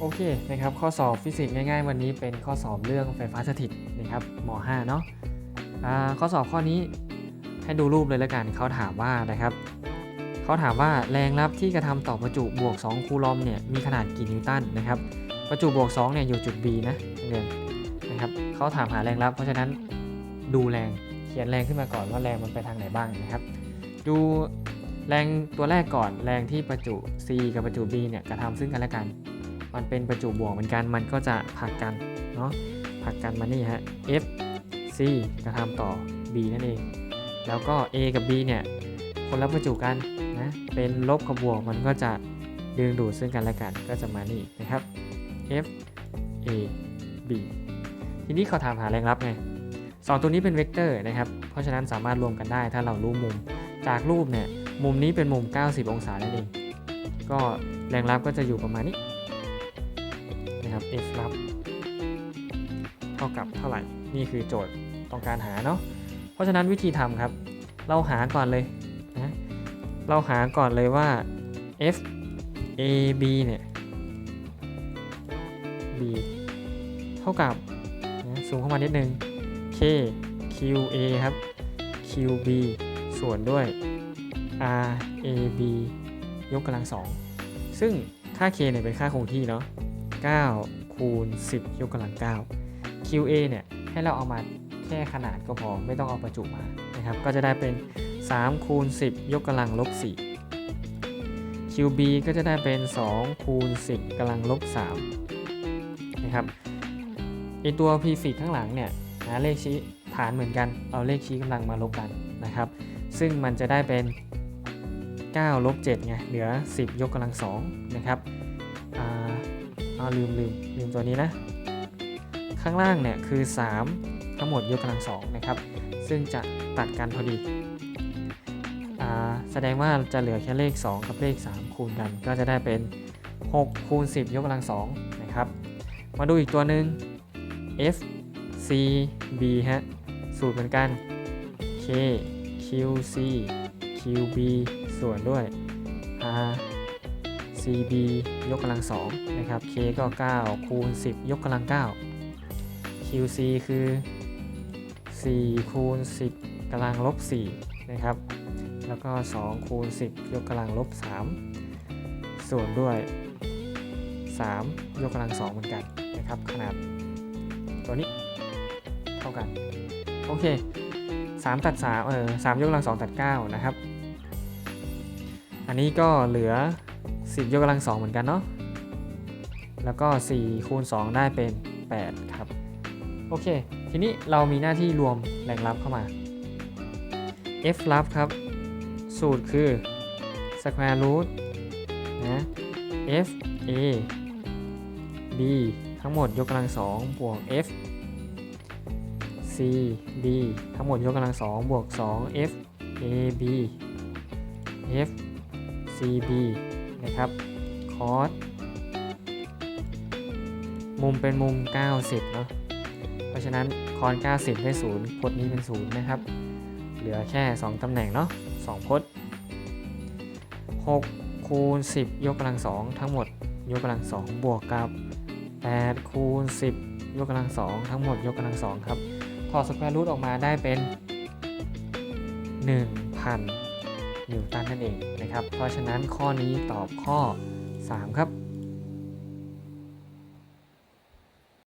โอเคนะครับข้อสอบฟิสิกส์ง่ายๆ วันนี้เป็นข้อสอบเรื่องไฟฟ้าสถิตนะครับม .5 เนาะข้อสอบข้อนี้ให้ดูรูปเลยแล้วกันเขาถามว่านะครับเขาถามว่าแรงรับที่กระทำต่อประจุบวก 2 คูลอมเนี่ยมีขนาดกี่นิวตันนะครับประจุบวก2เนี่ยอยู่จุด B นะเรียนนะครับเขาถามหาแรงรับ เพราะฉะนั้นดูแรงเขียนแรงขึ้นมาก่อนว่าแรงมันไปทางไหนบ้างนะครับ ดูแรงตัวแรกก่อนแรงที่ประจุ C กับประจุ B เนี่ยกระทำซึ่งกันและกัน มันเป็นประจุบวกเหมือนกัน มันก็จะผลักกันเนาะผลักกันมานี่ฮะ F C กระทำต่อ B นั่นเอง แล้วก็ A กับ B เนี่ยคนละประจุกันนะ เป็นลบกับบวกมันก็จะดึงดูดซึ่งกันและกันก็จะมานี่นะครับ F A B ทีนี้เขาถามหาแรงรับไงสองตัวนี้เป็นเวกเตอร์นะครับ เพราะฉะนั้นสามารถรวมกันได้ถ้าเรารู้มุม จากรูปเนี่ยมุมนี้เป็นมุม 90 องศานั่นเอง ก็แรงรับก็จะอยู่ประมาณนี้ นะครับ F รับเท่ากับเท่าไหร่ นี่คือโจทย์ต้องการหาเนาะ เพราะฉะนั้นวิธีทำครับ เราหาก่อนเลยนะ เราหาก่อนเลยว่า F A B เนี่ย B เท่ากับนะสูงเข้ามานิดนึง K Q A ครับ Q B ส่วนด้วย R A B ยกกำลังสอง ซึ่งค่า K เนี่ยเป็นค่าคงที่เนาะ 9 คูณ 10 ยกกำลัง 9 QA เนี่ยให้เราเอามาแค่ขนาดก็พอไม่ต้องเอาประจุมานะครับก็จะได้เป็น 3 คูณ 10 ยกกำลังลบ 4 QB ก็จะได้เป็น 2 คูณ 10กำลังลบ 3 นะครับไอตัว p ฟิกข้างหลังเนี่ยหาเลขชี้ฐานเหมือนกันเอาเลขชี้กำลังมาลบกันนะครับ ซึ่งมันจะได้เป็น9ลบ7ไงเหลือ 10 ยกกำลัง2นะครับ อาลืมลืมลืมตัวนี้นะ ข้างล่างเนี่ยคือ 3 ทั้งหมดยกกำลัง2นะครับ ซึ่งจะตัดกันพอดี แสดงว่าจะเหลือแค่เลข 2 กับเลข 3 คูณกัน ก็จะได้เป็น 6 คูณ 10 ยกกำลัง2นะครับ มาดูอีกตัวหนึ่ง F C B ฮะ สูตรเหมือนกัน K Q C Q B ส่วนด้วย R CB ยกกำลัง2นะครับ K ก็ 9 คูณ 10 ยกกำลัง 9 QC คือ 4 คูณ 10กำลังลบ4นะครับ แล้วก็ 2 คูณ 10 ยกกำลังลบ 3 ส่วนด้วย 3 ยกกำลัง 2 เหมือนกันนะครับ ขนาดตัวนี้เท่ากัน โอเค 3 ตัด 3 เออ3ยกกำลัง 2 ตัด 9 นะครับ อันนี้ก็เหลือ 10 ยกกำลัง 2 เหมือนกันเนาะ แล้วก็ 4 คูณ 2 ได้เป็น 8 ครับ โอเค ทีนี้เรามีหน้าที่รวมแรงรับเข้ามา F รับครับ สูตรคือ square root นะ F A B ทั้งหมดยกกำลัง 2 บวก F C B ทั้งหมดยกกำลัง 2 บวก 2 F A B F CB นะครับคอสมุมเป็นมุม 90 เนาะเพราะฉะนั้นคอน 90 ได้0พจน์นี้เป็น 0 นะครับ เหลือแค่ 2 ตำแหน่งเนาะ2พจน์6คูณ 10 ยกกำลัง 2 ทั้งหมด ยกกำลัง 2 บวกกับ8คูณ 10 ยกกำลัง 2 ทั้งหมด ยกกำลัง 2 ครับ ถอดสแควร์รูทออกมาได้เป็น 1,000นิวตัน นั่นเองนะครับ เพราะฉะนั้นข้อนี้ตอบข้อ 3 ครับ